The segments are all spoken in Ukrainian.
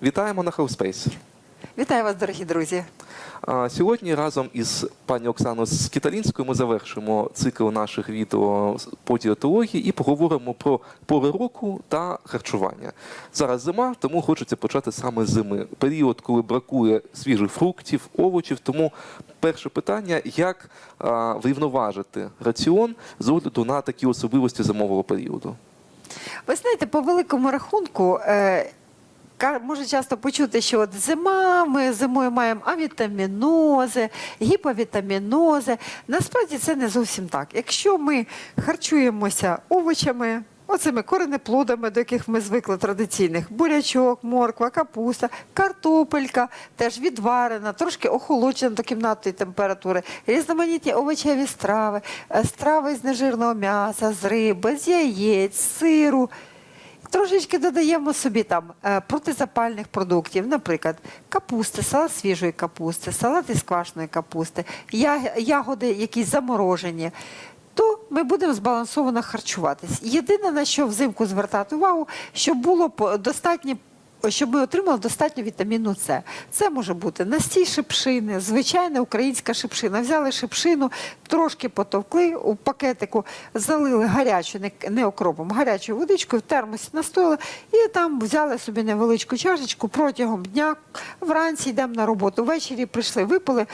Вітаємо на Хелспейс. Вітаю вас, дорогі друзі. Сьогодні разом із пані Оксаною Скіталінською ми завершимо цикл наших відео по дієтології і поговоримо про пори року та харчування. Зараз зима, тому хочеться почати саме з зими. Період, коли бракує свіжих фруктів, овочів. Тому перше питання: як врівноважити раціон з огляду на такі особливості зимового періоду? Ви знаєте, по великому рахунку. Е, Може часто почути, що от зима, ми зимою маємо авітамінози, гіповітамінози. Насправді це не зовсім так. Якщо ми харчуємося овочами, оцими коренеплодами, до яких ми звикли традиційних, бурячок, морква, капуста, картопелька, теж відварена, трошки охолоджена до кімнатної температури, різноманітні овочеві страви, е, страви з нежирного м'яса, з риби, з яєць, сиру. Трошечки додаємо собі там е, протизапальних продуктів, наприклад, капусти, салат свіжої капусти, салат із квашної капусти, ягоди якісь заморожені. То ми будемо збалансовано харчуватись. Єдине на що взимку звертати увагу, щоб було достатньо. Щоб ми отримали достатньо вітаміну С. Це може бути настій шипшини, звичайна українська шипшина. Взяли шипшину, трошки потовкли у пакетику, залили гарячу, не, окропом, гарячою водичкою, в термосі настояли і там взяли собі невеличку чашечку протягом дня. Вранці йдемо на роботу, ввечері прийшли, випили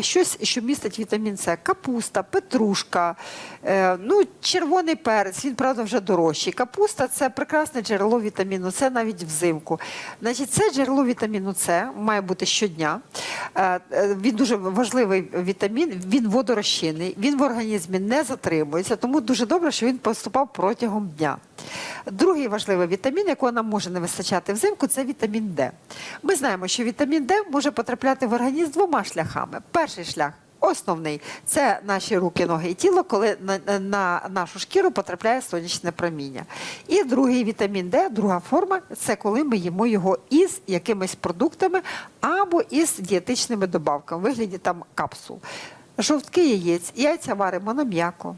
щось, що містить вітамін С. Капуста, петрушка, е, ну, червоний перець, він, правда, вже дорожчий. Капуста це прекрасне джерело вітаміну С навіть взимку. Значить, це джерело вітаміну С має бути щодня. Е, е, Він дуже важливий вітамін, він водорозчинний, він в організмі не затримується, тому дуже добре, що він поступав протягом дня. Другий важливий вітамін, якого нам може не вистачати взимку, це вітамін Д. Ми знаємо, що вітамін Д може потрапляти в організм двома шляхами. Перший шлях Основний це наші руки, ноги і тіло, коли на, на нашу шкіру потрапляє сонячне проміння. І другий вітамін Д, друга форма це коли ми їмо його із якимись продуктами або із дієтичними добавками, в вигляді там капсул. Жовтки яєць, яйця варимо на м'яко.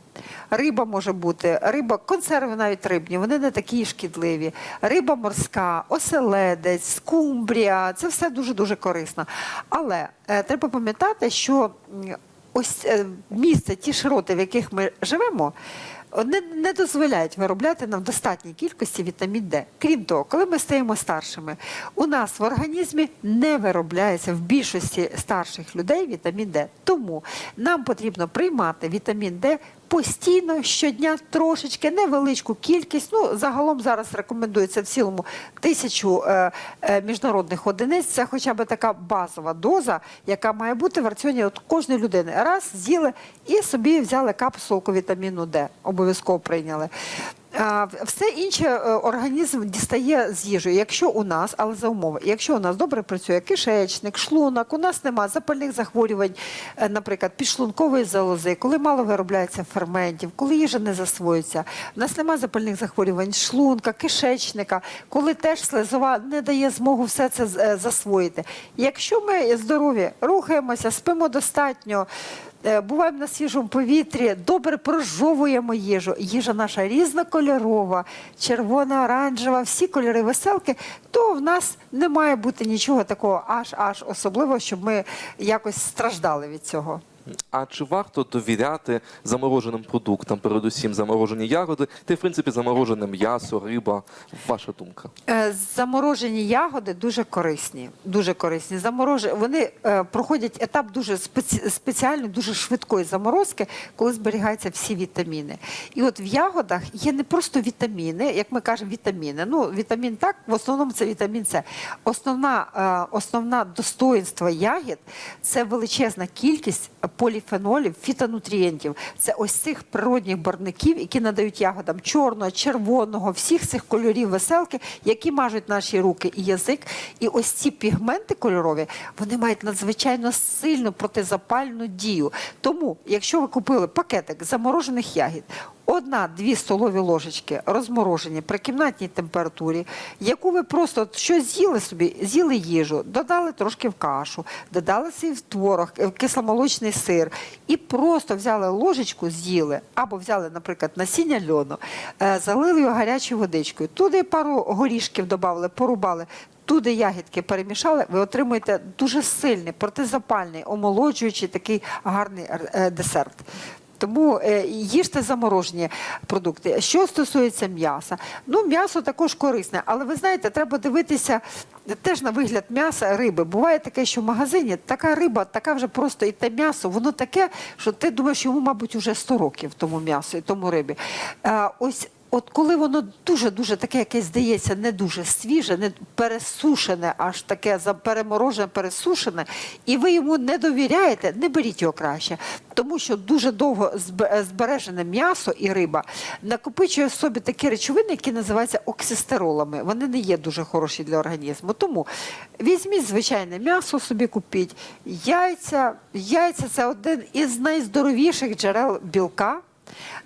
Риба може бути, риба, консерви навіть рибні, вони не такі шкідливі. Риба морська, оселедець, скумбрія це все дуже-дуже корисно. Але е, треба пам'ятати, що ось е, місце, ті широти, в яких ми живемо, не, не дозволяють виробляти нам достатній кількості вітамін Д. Крім того, коли ми стаємо старшими, у нас в організмі не виробляється в більшості старших людей вітамін Д. Тому нам потрібно приймати вітамін Д постійно щодня трошечки невеличку кількість. Ну загалом зараз рекомендується в цілому тисячу е, е, міжнародних одиниць. Це хоча б така базова доза, яка має бути в раціоні от кожної людини. Раз з'їли і собі взяли капсулку вітаміну Д. Обов'язково прийняли. Все інше е, організм дістає з їжею, якщо у нас, але за умови, якщо у нас добре працює кишечник, шлунок, у нас немає запальних захворювань, е, наприклад, підшлункової залози, коли мало виробляється ферментів, коли їжа не засвоюється, у нас немає запальних захворювань шлунка, кишечника, коли теж слизова не дає змогу все це е, засвоїти. Якщо ми здорові, рухаємося, спимо достатньо. Е, Буваємо на свіжому повітрі, добре прожовуємо їжу. Їжа наша різнокольорова, червона, оранжева, всі кольори веселки, то в нас не має бути нічого такого аж аж особливого, щоб ми якось страждали від цього. А чи варто довіряти замороженим продуктам, передусім заморожені ягоди, та в принципі заморожене м'ясо, риба? Ваша думка? Е, Заморожені ягоди дуже корисні. Дуже корисні. Заморож... Вони е, проходять етап дуже спеці... спеціальної, дуже швидкої заморозки, коли зберігаються всі вітаміни. І от в ягодах є не просто вітаміни, як ми кажемо, вітаміни. Ну, вітамін так, в основному це вітамін С. Основна, е, основна достоїнство ягід це величезна кількість поліфенолів, фітонутрієнтів. Це ось цих природних барників, які надають ягодам чорного, червоного, всіх цих кольорів веселки, які мажуть наші руки і язик. І ось ці пігменти кольорові, вони мають надзвичайно сильну протизапальну дію. Тому, якщо ви купили пакетик заморожених ягід, одна-дві столові ложечки розморожені при кімнатній температурі, яку ви просто щось з'їли собі, з'їли їжу, додали трошки в кашу, додали в творог, е, кисломолочний сир, і просто взяли ложечку, з'їли, або взяли, наприклад, насіння льону, е, залили його гарячою водичкою, туди пару горішків додали, порубали. туди ягідки перемішали, ви отримуєте дуже сильний, протизапальний, омолоджуючий такий гарний е, десерт. Тому е, їжте заморожені продукти. Що стосується м'яса, ну м'ясо також корисне, але ви знаєте, треба дивитися теж на вигляд м'яса риби. Буває таке, що в магазині така риба, така вже просто і те м'ясо, воно таке, що ти думаєш, йому, мабуть, уже 100 років тому м'ясу і тому рибі. Ось От коли воно дуже-дуже таке, якесь здається, не дуже свіже, не пересушене, аж таке переморожене, пересушене, і ви йому не довіряєте, не беріть його краще. Тому що дуже довго збережене м'ясо і риба накопичує в собі такі речовини, які називаються оксистеролами. Вони не є дуже хороші для організму. Тому візьміть звичайне м'ясо, собі купіть. Яйця. Яйця це один із найздоровіших джерел білка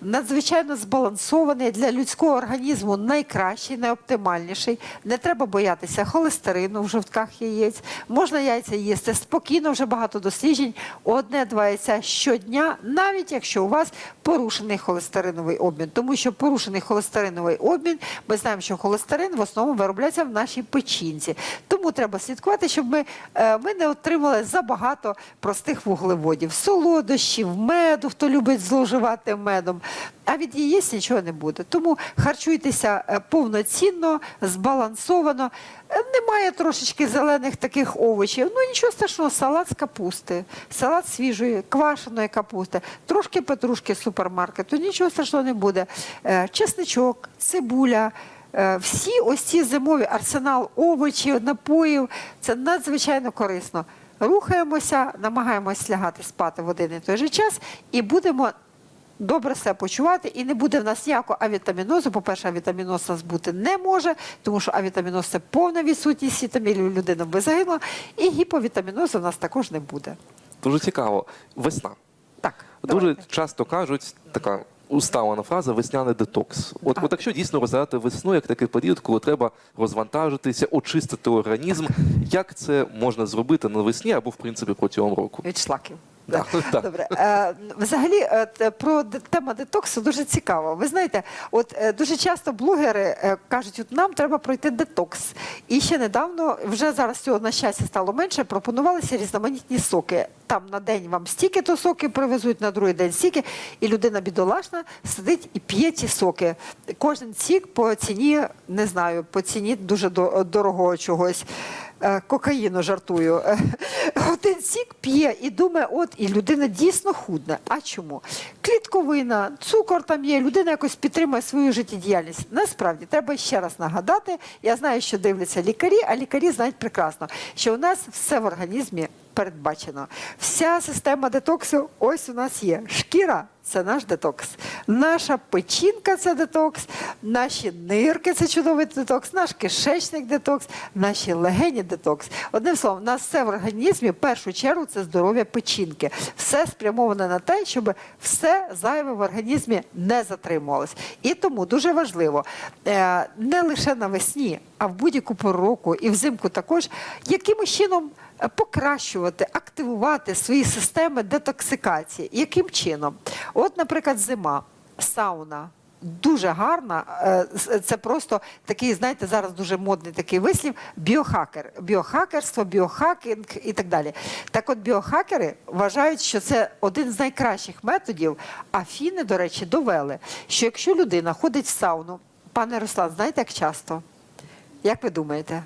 надзвичайно збалансований для людського організму найкращий, найоптимальніший. Не треба боятися холестерину в жовтках яєць. Можна яйця їсти спокійно, вже багато досліджень. Одне-два яйця щодня, навіть якщо у вас порушений холестериновий обмін. Тому що порушений холестериновий обмін, ми знаємо, що холестерин в основному виробляється в нашій печінці. Тому треба слідкувати, щоб ми, е, ми не отримали забагато простих вуглеводів, солодощів, меду, хто любить зловживати медом. А від яєць нічого не буде. Тому харчуйтеся е, повноцінно, збалансовано. Е, Немає трошечки зелених таких овочів. Ну нічого страшного, салат з капусти, салат свіжої, квашеної капусти, трошки петрушки з супермаркету, нічого страшного не буде. Е, Чесничок, цибуля. Всі ось ці зимові арсенал овочів, напоїв це надзвичайно корисно. Рухаємося, намагаємося лягати спати в один і той же час і будемо добре себе почувати, і не буде в нас ніякого авітамінозу. По-перше, авітаміноз у нас бути не може, тому що авітаміноз це повна відсутність вітамінів, людина би загинула, і гіповітамінозу в нас також не буде. Дуже цікаво. Весна. Так, Дуже давайте. часто кажуть така усталена фраза весняний детокс. От, А. от якщо дійсно розглядати весну як такий період, коли треба розвантажитися, очистити організм, як це можна зробити навесні або в принципі протягом року? від шлаків. Да, так. Добре. Е, взагалі, е, про тема детоксу дуже цікаво. Ви знаєте, от е, дуже часто блогери кажуть, от нам треба пройти детокс. І ще недавно, вже зараз цього на щастя стало менше, пропонувалися різноманітні соки. Там на день вам стільки то соки привезуть, на другий день стільки, і людина бідолашна сидить і п'є ці соки. Кожен сік по ціні, не знаю, по ціні дуже до- дорогого чогось. Е, Кокаїну жартую. Е, Один сік п'є і думає, от і людина дійсно худне. А чому? Клітковина, цукор там є, людина якось підтримує свою життєдіяльність. Насправді треба ще раз нагадати. Я знаю, що дивляться лікарі, а лікарі знають прекрасно, що у нас все в організмі передбачено. Вся система детоксу ось у нас є. Шкіра це наш детокс. Наша печінка це детокс, наші нирки це чудовий детокс, наш кишечник детокс, наші легені детокс. Одним словом, у нас все в організмі в першу чергу це здоров'я печінки. Все спрямоване на те, щоб все зайве в організмі не затримувалось. І тому дуже важливо е, не лише навесні, а в будь-яку пору року і взимку також, якимось чином покращувати, активувати свої системи детоксикації. Яким чином? От, наприклад, зима, сауна. Дуже гарна, е, це просто такий, знаєте, зараз дуже модний такий вислів біохакер, біохакерство, біохакінг і так далі. Так от біохакери вважають, що це один з найкращих методів. А фіни, до речі, довели, що якщо людина ходить в сауну, пане Руслан, знаєте, як часто? Як ви думаєте?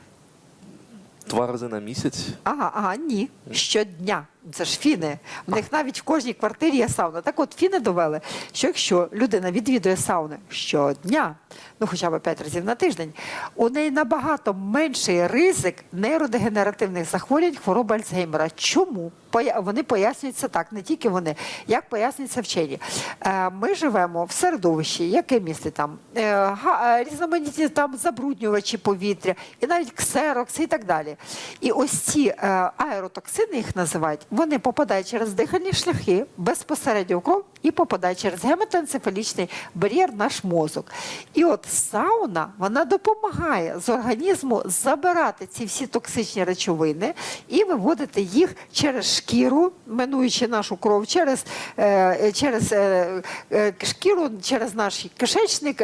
Два рази на місяць. Ага, ага, ні. Щодня. Це ж фіни. У них навіть в кожній квартирі є сауна. Так от фіни довели, що якщо людина відвідує сауни щодня, ну хоча б п'ять разів на тиждень, у неї набагато менший ризик нейродегенеративних захворювань хвороби Альцгеймера. Чому? Вони пояснюються так, не тільки вони, як пояснюються вчені. Е, Ми живемо в середовищі, яке містить там е, е, різноманітні там забруднювачі повітря, і навіть ксерокс і так далі. І ось ці аеротоксини їх називають, вони попадають через дихальні шляхи безпосередньо в кров і попадають через гематоенцефалічний бар'єр наш мозок. І от сауна вона допомагає з організму забирати ці всі токсичні речовини і виводити їх через шкіру, минуючи нашу кров, через, е, через е, е, шкіру, через наш кишечник,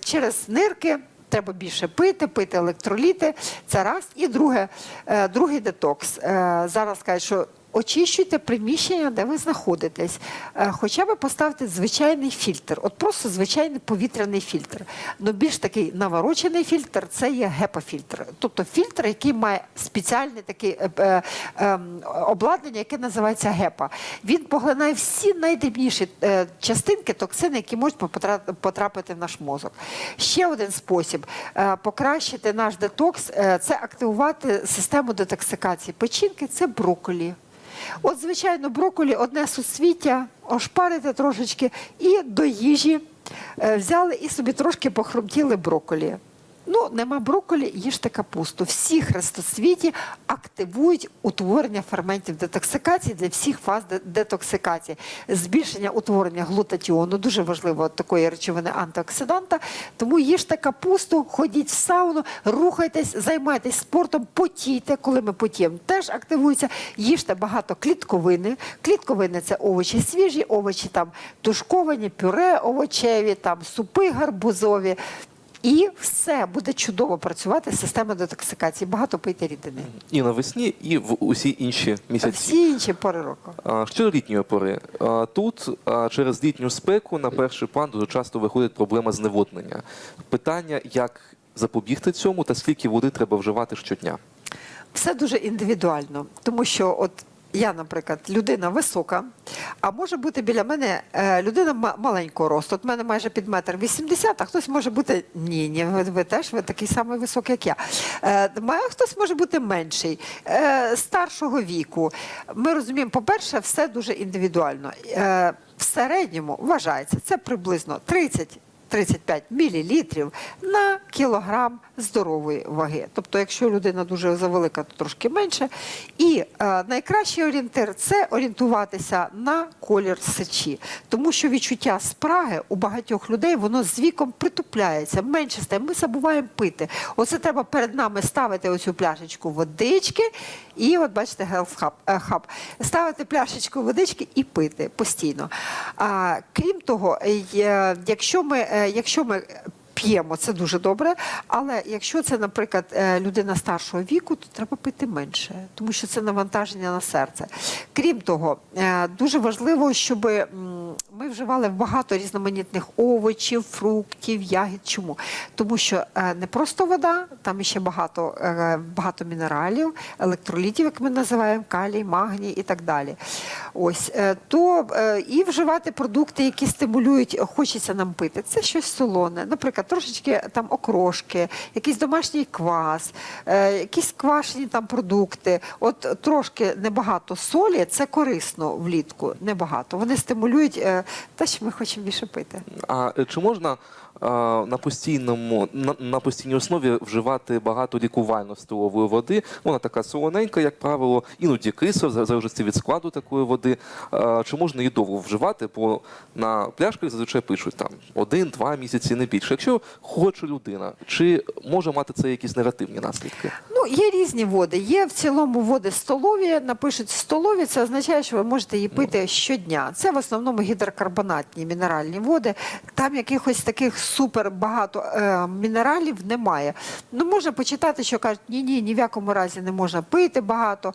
через нирки. Треба більше пити, пити електроліти. Це раз. І друге, е, другий детокс. Е, зараз кажуть, що очищуйте приміщення, де ви знаходитесь. Е, Хоча б поставте звичайний фільтр, от просто звичайний повітряний фільтр. Ну більш такий наворочений фільтр це є гепафільтр. Тобто фільтр, який має спеціальне таке е, ем, обладнання, яке називається гепа. Він поглинає всі найдрібніші е, частинки, токсини, які можуть потрапити в наш мозок. Ще один спосіб покращити наш детокс це активувати систему детоксикації печінки, це брокколі. От, звичайно, брокколі одне суцвіття, ошпарите трошечки і до їжі е, взяли і собі трошки похрумтіли брокколі. Ну, нема брокколі, їжте капусту. Всі хрестоцвіті активують утворення ферментів детоксикації для всіх фаз детоксикації. Збільшення утворення глутатіону дуже важливо такої речовини антиоксиданта. Тому їжте капусту, ходіть в сауну, рухайтесь, займайтесь спортом, потійте. Коли ми потіємо, теж активується. Їжте багато клітковини. Клітковини це овочі свіжі, овочі там тушковані, пюре овочеві, там супи гарбузові. І все буде чудово працювати система детоксикації. Багато пийте рідини. І навесні, і в усі інші місяці. всі інші пори року. А, Щодо літньої пори, А, тут а, через літню спеку на перший план дуже часто виходить проблема зневоднення. Питання, як запобігти цьому та скільки води треба вживати щодня. Все дуже індивідуально, тому що от. Я, наприклад, людина висока, а може бути біля мене е, людина маленького росту. От мене майже під метр вісімдесят, а хтось може бути ні, ні, ви, ви теж ви такий самий високий, як я. Е, хтось може бути менший, е, старшого віку. Ми розуміємо, по-перше, все дуже індивідуально. Е, в середньому вважається це приблизно 30 35 мл на кілограм здорової ваги. Тобто, якщо людина дуже завелика, то трошки менше. І е, найкращий орієнтир це орієнтуватися на колір сечі, тому що відчуття спраги у багатьох людей воно з віком притупляється, менше стає. Ми забуваємо пити. Оце треба перед нами ставити оцю пляшечку водички, і от бачите, Health Hub, е, ставити пляшечку водички і пити постійно. А, крім того, е, якщо ми, е, якщо ми п'ємо, це дуже добре. Але якщо це, наприклад, е, людина старшого віку, то треба пити менше, тому що це навантаження на серце. Крім того, е, дуже важливо, щоб ми вживали багато різноманітних овочів, фруктів, ягід. Чому? Тому що е, не просто вода, там ще багато, багато мінералів, електролітів, як ми називаємо, калій, магній і так далі. Ось то і вживати продукти, які стимулюють, хочеться нам пити. Це щось солоне, наприклад, трошечки там окрошки, якийсь домашній квас, е, якісь квашені там продукти. От трошки небагато солі, це корисно влітку. Небагато. Вони стимулюють е, те, що ми хочемо більше пити. А е, чи можна на постійному на, на постійній основі вживати багато лікувально-столової води? Вона така солоненька, як правило, іноді кисла, в залежності від складу такої води. Чи можна її довго вживати? Бо на пляшках зазвичай пишуть там один-два місяці не більше. Якщо хоче людина, чи може мати це якісь негативні наслідки? Ну, є різні води. Є в цілому води столові. Напишуть столові, це означає, що ви можете її пити щодня. Це в основному гідрокарбонатні мінеральні води. Там якихось таких супер багато е, мінералів немає. Ну, можна почитати, що кажуть, ні, ні, ні в якому разі не можна пити багато.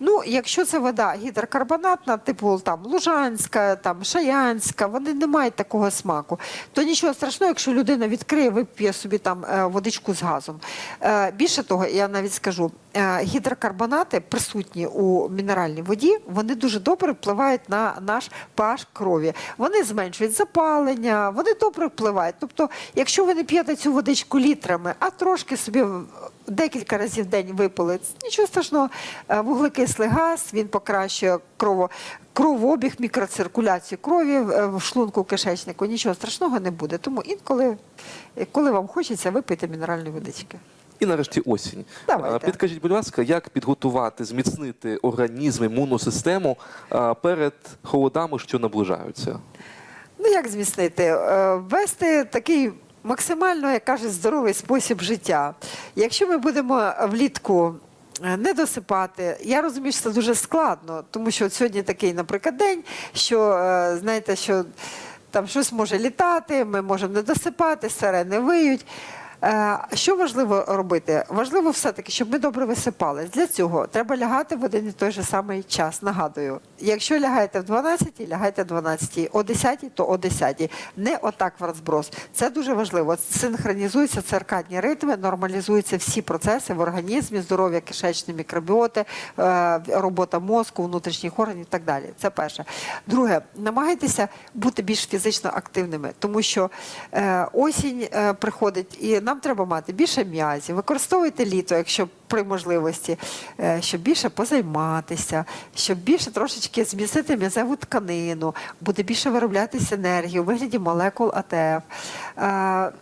Ну, якщо це вода гідрокарбонатна, типу там Лужанська, там Шаянська, вони не мають такого смаку. То нічого страшного, якщо людина відкриє, вип'є собі там е, водичку з газом. Е, Більше того, я навіть скажу, гідрокарбонати присутні у мінеральній воді, вони дуже добре впливають на наш pH крові. Вони зменшують запалення, вони добре впливають. Тобто, якщо ви не п'єте цю водичку літрами, а трошки собі декілька разів в день випили, нічого страшного. Е, Вуглекислий газ він покращує крово, кровообіг, мікроциркуляцію крові в в шлунку, кишечнику. Нічого страшного не буде. Тому інколи, е, коли вам хочеться, випийте мінеральної водички. І нарешті осінь. Давайте. Підкажіть, будь ласка, як підготувати, зміцнити організм, імунну систему перед холодами, що наближаються? Ну як зміцнити? Е, Вести такий максимально, як кажуть, здоровий спосіб життя. Якщо ми будемо влітку е, не досипати, я розумію, що це дуже складно, тому що от сьогодні такий, наприклад, день, що е, знаєте, що там щось може літати, ми можемо не досипати, сирени виють. Е, Що важливо робити? Важливо все-таки, щоб ми добре висипались. Для цього треба лягати в один і той же самий час. Нагадую, якщо лягаєте в 12, лягайте в 12, о 10, то о 10. Не отак в розброс. Це дуже важливо. Синхронізуються циркадні ритми, нормалізуються всі процеси в організмі, здоров'я кишечної мікробіоти, е, робота мозку, внутрішніх органів і так далі. Це перше. Друге, намагайтеся бути більш фізично активними, тому що е, осінь приходить, і нам треба мати більше м'язів. Використовуйте літо, якщо при можливості, е, щоб більше позайматися, щоб більше трошечки змістити м'язеву тканину, буде більше вироблятися енергії у вигляді молекул АТФ. Е,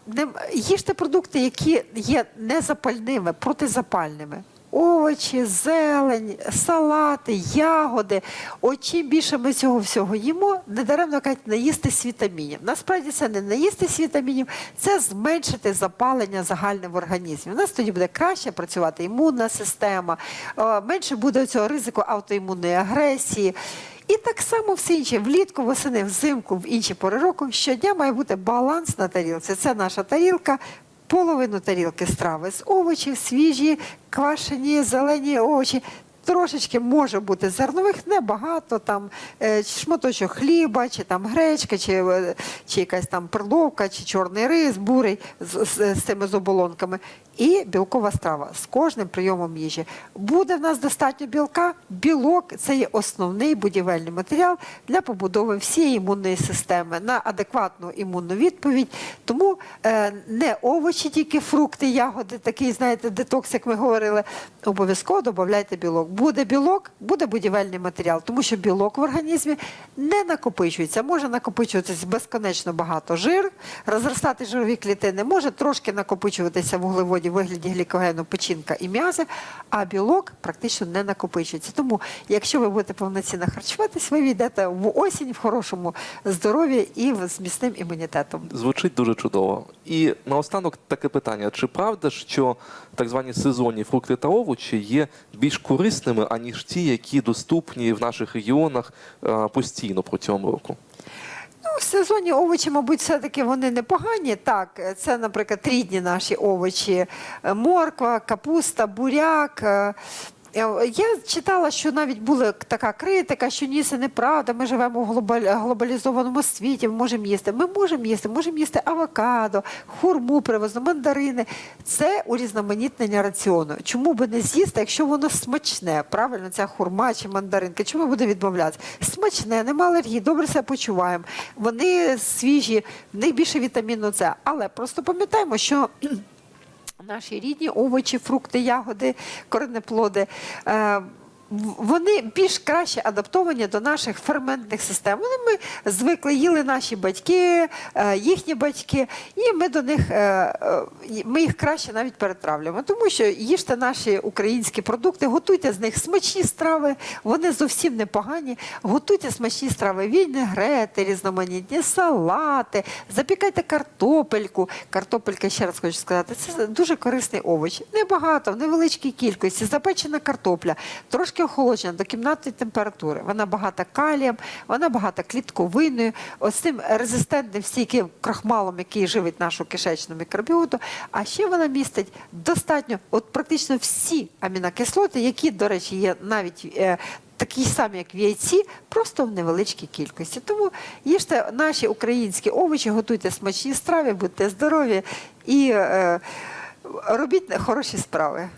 Їжте продукти, які є незапальними, протизапальними. Овочі, зелень, салати, ягоди. От чим більше ми цього всього їмо, недаремно кажуть, наїстись вітамінів. Насправді це не наїстись вітамінів, це зменшити запалення загальне в організмі. У нас тоді буде краще працювати імунна система, е, менше буде цього ризику автоімунної агресії. І так само все інше, влітку, восени, взимку, в інші пори року, щодня має бути баланс на тарілці. Це наша тарілка, половину тарілки страви з овочів, свіжі, квашені, зелені овочі. Трошечки може бути зернових, небагато, там е, шматочок хліба, чи там гречка, чи, е, чи якась там перловка, чи чорний рис, бурий з, з, з цими з оболонками. І білкова страва з кожним прийомом їжі. Буде в нас достатньо білка. Білок це є основний будівельний матеріал для побудови всієї імунної системи на адекватну імунну відповідь. Тому е, не овочі, тільки фрукти, ягоди, такий, знаєте, детокс, як ми говорили. Обов'язково додавайте білок. Буде білок, буде будівельний матеріал, тому що білок в організмі не накопичується. Може накопичуватися безконечно багато жир, розростати жирові клітини, може трошки накопичуватися вуглеводів в вигляді глікогену, печінка і м'язи, а білок практично не накопичується. Тому, якщо ви будете повноцінно харчуватись, ви війдете в осінь в хорошому здоров'ї і з міцним імунітетом. Звучить дуже чудово. І наостанок таке питання: чи правда, що так звані сезонні фрукти та овочі є більш корисними, аніж ті, які доступні в наших регіонах е, постійно протягом року? Ну, в сезоні овочі, мабуть, все-таки вони непогані. Так, це, наприклад, рідні наші овочі: Е, морква, капуста, буряк. Е, Я читала, що навіть була така критика, що ні, це неправда. Ми живемо в глобалізованому світі, ми можемо їсти. Ми можемо їсти, можемо їсти авокадо, хурму привозно, мандарини. Це урізноманітнення раціону. Чому би не з'їсти, якщо воно смачне? Правильно, ця хурма чи мандаринка. Чому буде відмовлятися? Смачне, нема алергії, добре себе почуваємо. Вони свіжі, в них більше вітаміну С. Але просто пам'ятаємо, що наші рідні овочі, фрукти, ягоди, коренеплоди. Вони більш краще адаптовані до наших ферментних систем. Вони ми звикли, їли наші батьки, е, їхні батьки, і ми до них е, е, ми їх краще навіть перетравлюємо. Тому що їжте наші українські продукти, готуйте з них смачні страви, вони зовсім непогані. Готуйте смачні страви, вінегрети, різноманітні салати, запікайте картопельку. Картопелька, ще раз хочу сказати, це дуже корисний овоч. Небагато, в невеличкій кількості. Запечена картопля, трошки охолоджена до кімнатної температури. Вона багата калієм, вона багата клітковиною, ось цим резистентним стійким крахмалом, який живить нашу кишечну мікробіоту. А ще вона містить достатньо, от практично всі амінокислоти, які, до речі, є навіть. е, Такі самі, як в яйці, просто в невеличкій кількості. Тому їжте наші українські овочі, готуйте смачні страви, будьте здорові і е, робіть хороші справи.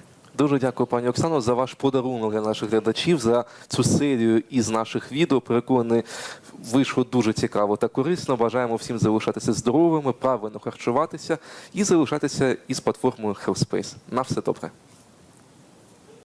Дуже дякую, пані Оксано, за ваш подарунок для наших глядачів, за цю серію із наших відео. Переконаний, вийшло дуже цікаво та корисно. Бажаємо всім залишатися здоровими, правильно харчуватися і залишатися із платформою HealthSpace. На все добре.